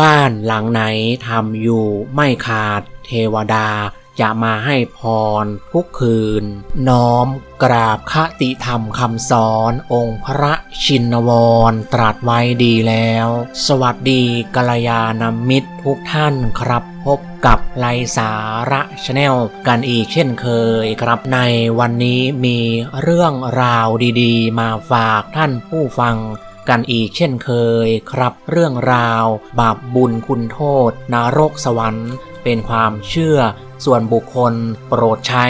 บ้านหลังไหนทำอยู่ไม่ขาดเทวดาจะมาให้พรทุกคืน น้อมกราบคติธรรมคำสอนองค์พระชินวรตรัสไว้ดีแล้ว สวัสดีกัลยาณมิตรทุกท่านครับ พบกับไลสาระชาแนลกันอีกเช่นเคยครับ ในวันนี้มีเรื่องราวดีๆ มาฝากท่านผู้ฟัง กันอีกเช่นเคยครับ เรื่องราว บาปบุญคุณโทษ นรกสวรรค์ เป็นความเชื่อ ส่วนบุคคล โปรดใช้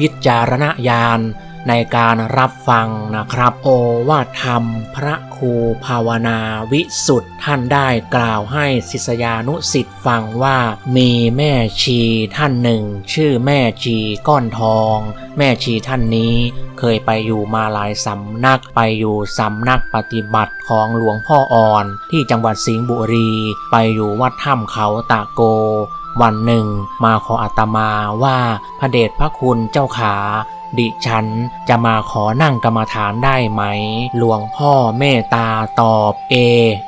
วิจารณญาณ ในการรับฟังนะครับ โอวาทธรรม พระครูภาวนาวิสุทธ์ท่านได้กล่าวให้ศิษยานุสิทธิ์ฟังว่า มีแม่ชีท่านหนึ่ง ชื่อแม่ชีก้อนทอง แม่ชีท่านนี้เคยไปอยู่มาหลายสำนักไปอยู่สำนักปฏิบัติของหลวงพ่ออ่อน ที่จังหวัดสิงห์บุรี ไปอยู่วัดถ้ำเขาตะโก วันหนึ่ง มาขออาตมาว่าพระเดชพระคุณเจ้าขา ดิฉันจะมาขอนั่งกรรมฐานได้ไหม หลวงพ่อเมตตาตอบเอ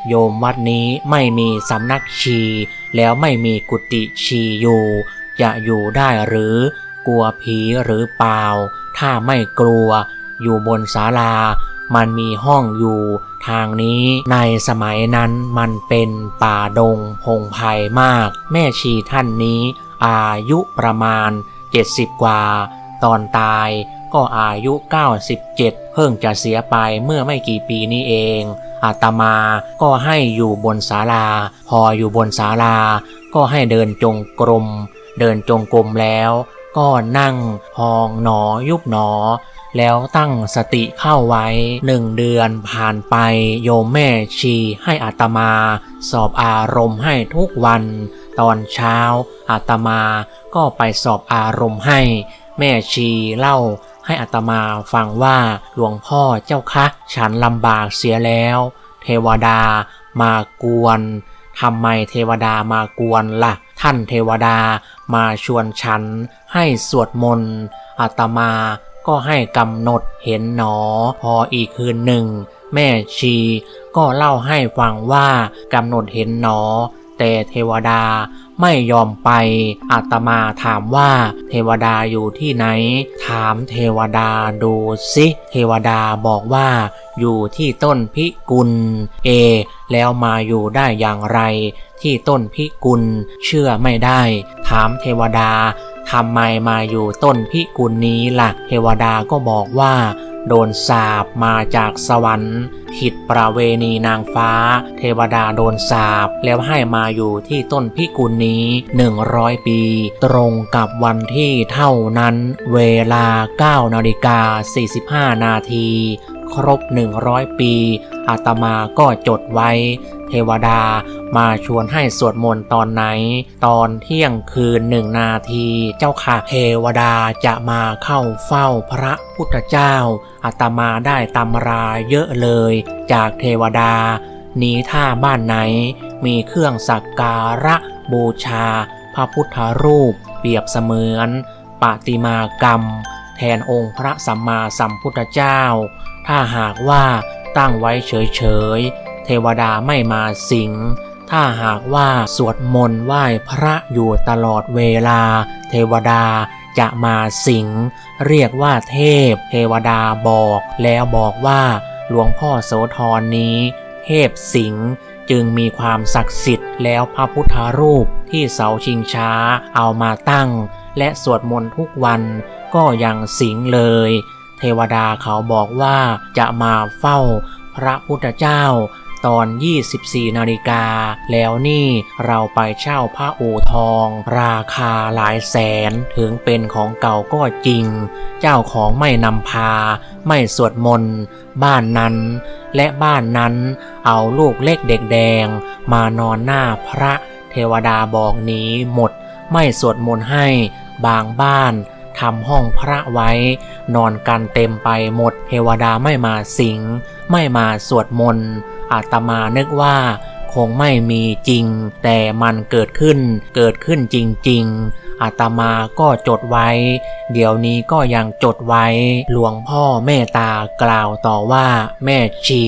โยมวัดนี้ไม่มีสำนักชี แล้วไม่มีกุฏิชีอยู่ จะอยู่ได้หรือ กลัวผีหรือเปล่า ถ้าไม่กลัว อยู่บนศาลา มันมีห้องอยู่ทางนี้ในสมัยนั้นมันเป็นป่าดงพงไพ่มาก แม่ชีท่านนี้ อายุประมาณ 70 กว่า ตอนตายก็อายุ 97 เพิ่งจะเสียไปเมื่อไม่กี่ปีนี้เอง อาตมาก็ให้อยู่บนศาลา พออยู่บนศาลา ก็ให้เดินจงกรม เดินจงกรมแล้ว ก็นั่งพองหนอยุบหนอ แล้วตั้งสติเข้าไว้หนึ่งเดือนผ่านไปโยมแม่ชีให้อาตมา สอบอารมณ์ให้ทุกวัน ตอนเช้าอาตมาก็ไปสอบอารมณ์ให้ แม่ชีเล่าให้อาตมาฟังว่าหลวงพ่อเจ้าคะฉันลำบากเสียแล้ว เทวดามากวนทำไมเทวดามากวนละ่ะ ท่านเทวดามาชวนฉันให้สวดมนต์อาตมา ก็ให้กำหนดเห็นหนอ พออีกคืนหนึ่ง แม่ชี ก็เล่าให้ฟังว่ากำหนดเห็นหนอ แต่เทวดาไม่ยอมไป อาตมาถามว่าเทวดาอยู่ที่ไหน ถามเทวดาดูสิเทวดาบอกว่าอยู่ที่ต้นพิกุล เอ แล้วมาอยู่ได้อย่างไร ที่ต้นพิกุลเชื่อไม่ได้ ถามเทวดา ทำไมมาอยู่ต้นพิกุลนี้ล่ะ เทวดาก็บอกว่า โดนสาบมาจากสวรรค์ผิดประเวณีนางฟ้า เทวดาโดนสาบแล้วให้มาอยู่ที่ต้นพิกุลนี้ 100 ปี ตรงกับวันที่เท่านั้น เวลา 9 นาฬิกา 45 นาที ครบ 100 ปี อาตมาก็จดไว้ เทวดามาชวนให้สวดมนต์ตอนไหน ตอนเที่ยงคืนหนึ่งนาทีเจ้าค่ะ เทวดาจะมาเข้าเฝ้าพระพุทธเจ้าอาตมาได้ตำราเยอะเลย จากเทวดา นี้ถ้าบ้านไหน มีเครื่องสักการะบูชา พระพุทธรูป เปรียบเสมือนปฏิมากรรม แทนองค์พระสัมมาสัมพุทธเจ้า ถ้าหากว่าตั้งไว้เฉยๆ เทวดาไม่มาสิง ถ้าหากว่าสวดมนต์ไหว้พระอยู่ตลอดเวลา เทวดาจะมาสิง เรียกว่าเทพ เทวดาบอก แล้วบอกว่าหลวงพ่อโสธรนี้ เทพสิงจึงมีความศักดิ์สิทธิ์แล้วพระพุทธรูปที่เสาชิงช้าเอามาตั้ง และสวดมนต์ทุกวันก็ยังสิงเลย เทวดาเขาบอกว่าจะมาเฝ้าพระพุทธเจ้า ตอน 24 นาฬิกา แล้วนี่เราไปเช่าผ้าอูทอง ราคาหลายแสนถึงเป็นของเก่าก็จริง เจ้าของไม่นำพา ไม่สวดมนต์ บ้านนั้น และบ้านนั้นเอาลูกเล็กเด็กแดง มานอนหน้าพระเทวดาบอกนี้หมด ไม่สวดมนต์ให้บางบ้านทำห้องพระไว้ นอนกันเต็มไปหมดเทวดาไม่มาสิง ไม่มาสวดมนต์ อาตมานึกว่าคงไม่มีจริง แต่มันเกิดขึ้น เกิดขึ้นจริง ๆ อาตมาก็จดไว้ เดี๋ยวนี้ก็ยังจดไว้ หลวงพ่อเมตตากล่าวต่อว่าแม่ชี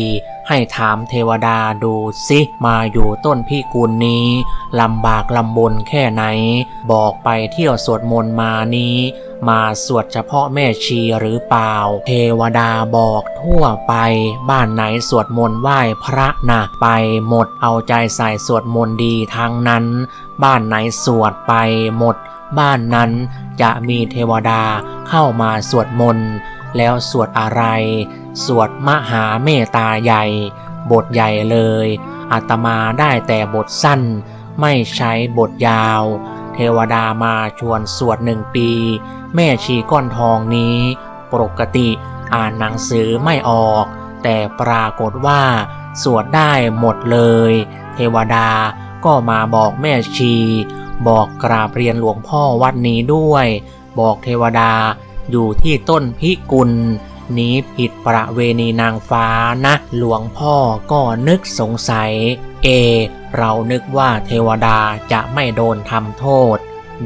ให้ถามเทวดาดูสิมาอยู่ต้นพิกุลนี้ลำบากลำบนแค่ไหน บอกไปเที่ยวสวดมนต์มานี้ มาสวดเฉพาะแม่ชีหรือเปล่า เทวดาบอกทั่วไป บ้านไหนสวดมนต์ไหว้พระนะไปหมดเอาใจใส่สวดมนต์ดีทั้งนั้น บ้านไหนสวดไปหมด บ้านนั้นจะมีเทวดาเข้ามาสวดมนต์ แล้วสวดอะไร สวดมหาเมตตาใหญ่ บทใหญ่เลยอาตมาได้แต่บทสั้น ไม่ใช้บทยาว เทวดามาชวนสวดหนึ่งปี แม่ชีก้อนทองนี้ ปกติอ่านหนังสือไม่ออก แต่ปรากฏว่า สวดได้หมดเลย เทวดาก็มาบอกแม่ชี บอกกราบเรียนหลวงพ่อวัดนี้ด้วย บอกเทวดา อยู่ที่ต้นพิกุล นี้ผิดประเวณีนางฟ้านะ หลวงพ่อก็นึกสงสัย เอ เรานึกว่าเทวดาจะไม่โดนทำโทษ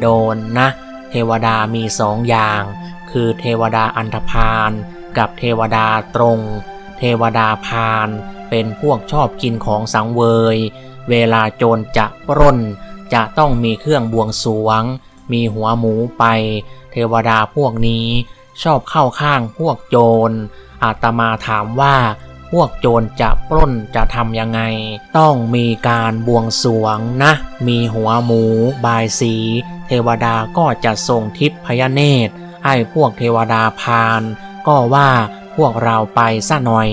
โดนนะ เทวดามีสองอย่าง คือเทวดาอันธพาลกับเทวดาตรง เทวดาพาลเป็นพวกชอบกินของสังเวย เวลาโจรจะปล้นจะต้องมีเครื่องบวงสรวง มีหัวหมูไป เทวดาพวกนี้ชอบเข้าข้างพวกโจร อาตมาถามว่า พวกโจรจะปล้นจะทำยังไง ต้องมีการบวงสรวงนะ มีหัวหมูบายสี เทวดาก็จะส่งทิพพยเนตร ให้พวกเทวดาพาน ก็ว่าพวกเราไปซะหน่อย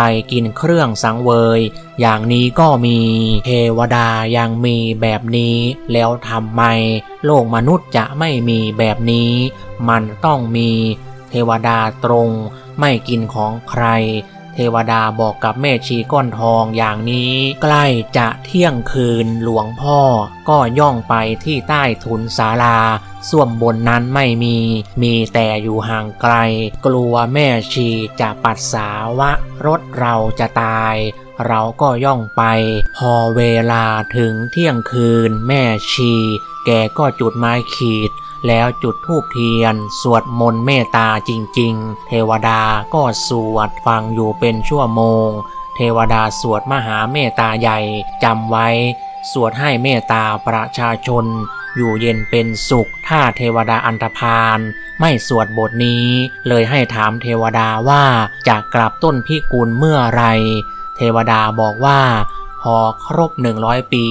ไปกินเครื่องสังเวย อย่างนี้ก็มีเทวดายังมีแบบนี้ แล้วทำไม โลกมนุษย์จะไม่มีแบบนี้ มันต้องมี เทวดาตรง ไม่กินของใคร เทวดาบอกกับแม่ชีก้อนทองอย่างนี้ ใกล้จะเที่ยงคืนหลวงพ่อ ก็ย่องไปที่ใต้ทุนศาลาส่วมบนนั้นไม่มี มีแต่อยู่ห่างไกล กลัวแม่ชีจะปัสสาวะ รถเราจะตาย เราก็ย่องไป พอเวลาถึงเที่ยงคืนแม่ชี แกก็จุดไม้ขีด แล้วจุดธูปเทียน สวดมนต์เมตตาจริง ๆ เทวดาก็สวดฟังอยู่เป็นชั่วโมง เทวดาสวดมหาเมตตาใหญ่จำไว้ สวดให้เมตตาประชาชน อยู่เย็นเป็นสุข ถ้าเทวดาอันธพาลไม่สวดบทนี้ เลยให้ถามเทวดาว่าจะกลับต้นพิกุลเมื่อไร เทวดาบอกว่าพอครบหนึ่งร้อยปี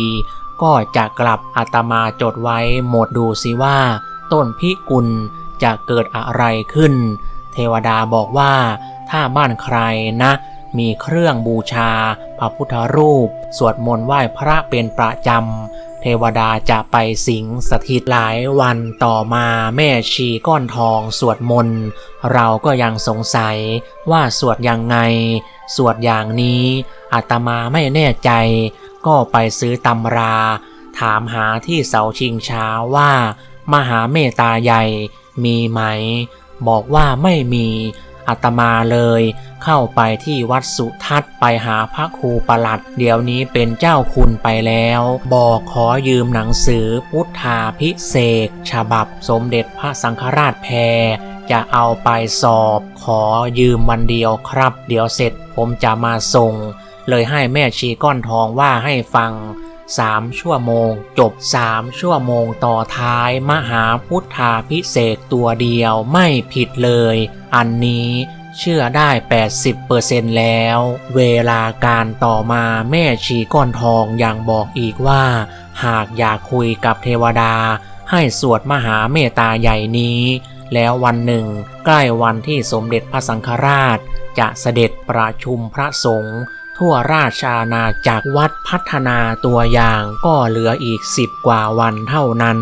ก็จะกลับอาตมาจดไว้หมดดูสิว่า ต้นพิกุลจะเกิดอะไรขึ้น เทวดาบอกว่า ถ้าบ้านใครนะ มีเครื่องบูชา พระพุทธรูป สวดมนต์ไหว้พระเป็นประจำ เทวดาจะไปสิงสถิตหลายวันต่อมาแม่ชีก้อนทองสวดมนต์เราก็ยังสงสัยว่าสวดยังไง สวดอย่างนี้อาตมาไม่แน่ใจ ก็ไปซื้อตำรา ถามหาที่เสาชิงช้าว่า มหาเมตตาใหญ่มีไหม บอกว่าไม่มีอาตมาเลย เข้าไปที่วัดสุทัศน์ไปหาพระครูประหลัด เดี๋ยวนี้เป็นเจ้าคุณไปแล้ว บอกขอยืมหนังสือพุทธาพิเศษกฉบับสมเด็จพระสังฆราชแพรจะเอาไปสอบขอยืมวันเดียวครับ เดี๋ยวเสร็จผมจะมาส่ง เลยให้แม่ชีก้อนทองว่าให้ฟัง สามชั่วโมง จบสามชั่วโมงต่อท้ายมหาพุทธาพิเศษตัวเดียวไม่ผิดเลย อันนี้เชื่อได้ 80%แล้ว เวลาการต่อมาแม่ชีก้อนทองยังบอกอีกว่า หากอยากคุยกับเทวดา ให้สวดมหาเมตตาใหญ่นี้ แล้ววันหนึ่ง ใกล้วันที่สมเด็จพระสังฆราช จะเสด็จประชุมพระสงฆ์ ทั่วราชอาณาจักรวัดพัฒนาตัวอย่างก็เหลืออีกสิบกว่าวันเท่านั้น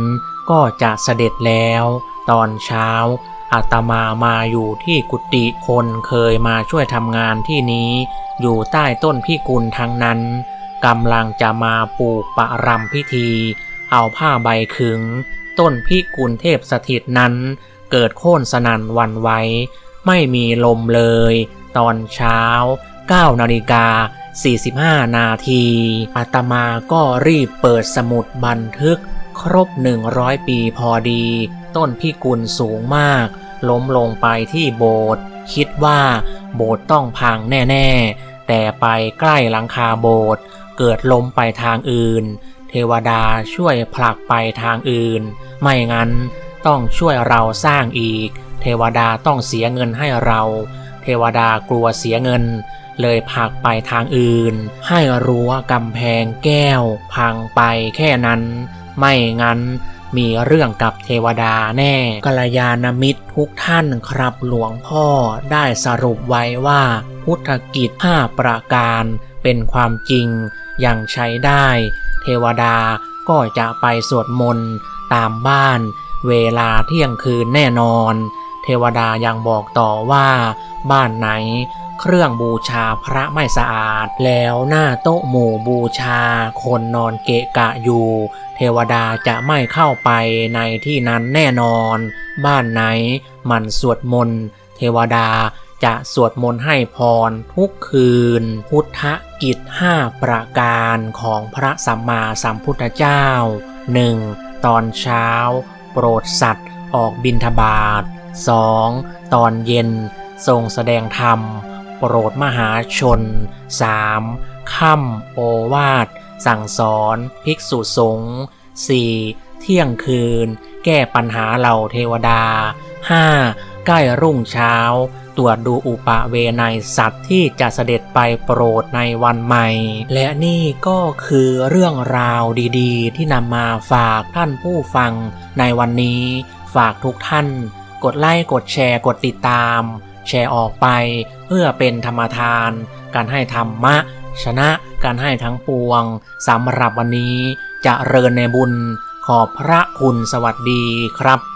ก็จะเสด็จแล้ว ตอนเช้าอาตมามาอยู่ที่กุฏิคนเคยมาช่วยทำงานที่นี้ อยู่ใต้ต้นพิกุลทั้งนั้นกำลังจะมาปลูกปะรำพิธี เอาผ้าใบขึง ต้นพิกุลเทพสถิตนั้น เกิดโค่นสนันวันไหวไม่มีลมเลย ตอนเช้า 9นาฬิกา45 นาที อาตมาก็รีบเปิดสมุดบันทึก ครบ 100 ปีพอดี ต้นพิกุลสูงมาก ล้มลงไปที่โบสถ์คิดว่าโบสถ์ต้องพังแน่ๆ แต่ไปใกล้หลังคาโบสถ์เกิดล้มไปทางอื่น เทวดาช่วยผลักไปทางอื่น ไม่งั้นต้องช่วยเราสร้างอีก เทวดาต้องเสียเงินให้เรา เทวดากลัวเสียเงิน เลยผักไปทางอื่น ให้รั้วกำแพงแก้ว พังไปแค่นั้น ไม่งั้นมีเรื่องกับเทวดาแน่กัลยาณมิตรทุกท่านครับหลวงพ่อได้สรุปไว้ว่า พุทธกิจห้าประการเป็นความจริงยังใช้ได้ เทวดาก็จะไปสวดมนต์ตามบ้าน เวลาเที่ยงคืนแน่นอน เทวดายังบอกต่อว่า บ้านไหน เครื่องบูชาพระไม่สะอาด แล้วหน้าโต๊ะหมู่บูชา คนนอนเกะกะอยู่ เทวดาจะไม่เข้าไปในที่นั้นแน่นอน บ้านไหนมันสวดมนต์เทวดาจะสวดมนต์ให้พรทุกคืน พุทธกิจห้าประการของพระสัมมาสัมพุทธเจ้า 1. ตอนเช้า โปรดสัตว์ออกบิณฑบาต 2. ตอนเย็น ทรงแสดงธรรม ปรดมหาชน 3. ค่ำโอวาท สั่งสอนภิกษุสงฆ์ 4. เที่ยงคืน แก้ปัญหาเหล่าเทวดา 5. ใกล้รุ่งเช้า ตรวจดูอุปเวไนสัตว์ที่จะเสด็จไปโปรดในวันใหม่ และนี่ก็คือเรื่องราวดีๆ ที่นำมาฝากท่านผู้ฟังในวันนี้ ฝากทุกท่าน กดไลค์กดแชร์กดติดตาม แชร์ออกไป เพื่อเป็นธรรมทาน การให้ธรรมะ ชนะการให้ทั้งปวงสำหรับวันนี้จะเริญในบุญขอบพระคุณสวัสดีครับ